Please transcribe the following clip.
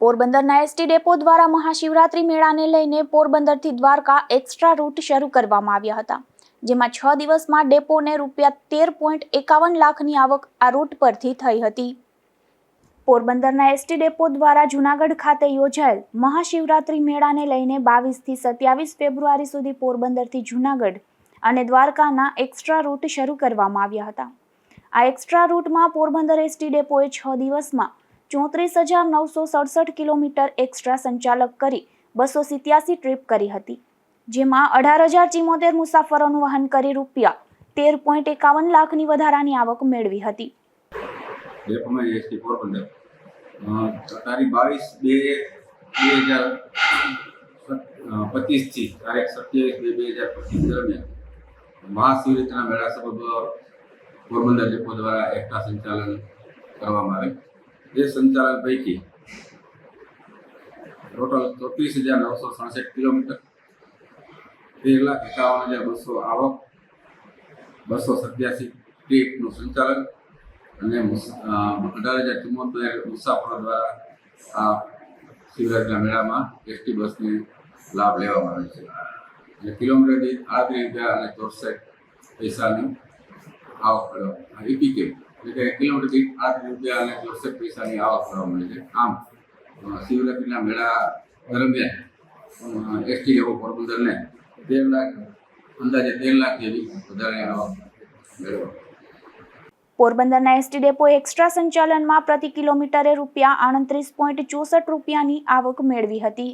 પોરબંદરના ST depot દ્વારા મહાશિવરાત્રી મેળાને લઈને પોરબંદરથી દ્વારકા એક્સ્ટ્રા રૂટ શરૂ કરવામાં આવ્યા હતા, જેમાં છ દિવસમાં ડેપોને રૂપિયા તેર પોઈન્ટ એકાવન લાખની આવક આ રૂટ પરથી થઈ હતી. પોરબંદરના એસટી ડેપો દ્વારા જૂનાગઢ ખાતે યોજાયેલ મહાશિવરાત્રી મેળાને લઈને બાવીસથી સત્યાવીસ ફેબ્રુઆરી સુધી પોરબંદરથી જૂનાગઢ અને દ્વારકાના એક્સ્ટ્રા રૂટ શરૂ કરવામાં આવ્યા હતા. આ એક્સ્ટ્રા રૂટમાં પોરબંદર એસટી ડેપોએ છ દિવસમાં ચોત્રીસ હજાર નવસો સડસઠ કિલોમીટર એક્સ્ટ્રા સંચાલક કરી બસો સિત્યાસી ટ્રીપ કરી હતી, જેમાં અઢાર હજાર ચિમોતેર મુસાફરોનું વહન કરી રૂપિયા તેર પોઈન્ટ એકાવન લાખની વધારાની આવક મેળવી હતી. મહાશિવરાત્રિના મેળા સબબ પોરબંદર ડેપો દ્વારા એકતા સંચાલન કરવામાં આવે. જે સંચાલન પૈકી ટોટલ ચોત્રીસ હજાર નવસો સડસઠ કિલોમીટર, તેર લાખ એકાવન હજાર બસો આવક, બસો સત્યાસી ટ્રીપનું સંચાલન અને અઢાર હજાર ચુમ્મોતેર મુસાફરો દ્વારા આ શિવરાજના મેળામાં એસટી બસને લાભ લેવામાં આવે છે. અને કિલોમીટર દીઠ આડત્રીસ હજાર અને ચોસઠ પૈસાની આવક કરવા ઈપીકે એટલે કિલોમીટર દીઠ આડત્રીસ રૂપિયા અને ચોસઠ પૈસાની આવક કરવા મળે છે. આમ શિવરાત્રિના મેળા દરમિયાન એસટી એવો પોરબંદરને તેર લાખ, અંદાજે તેર લાખ જેવી વધારે આવક મેળવવા. પોરબંદરના એસટી ડેપોએ એક્સ્ટ્રા સંચાલનમાં પ્રતિ કિલોમીટરે રૂપિયા આડત્રીસ પોઈન્ટ ચોસઠ રૂપિયાની આવક મેળવી હતી.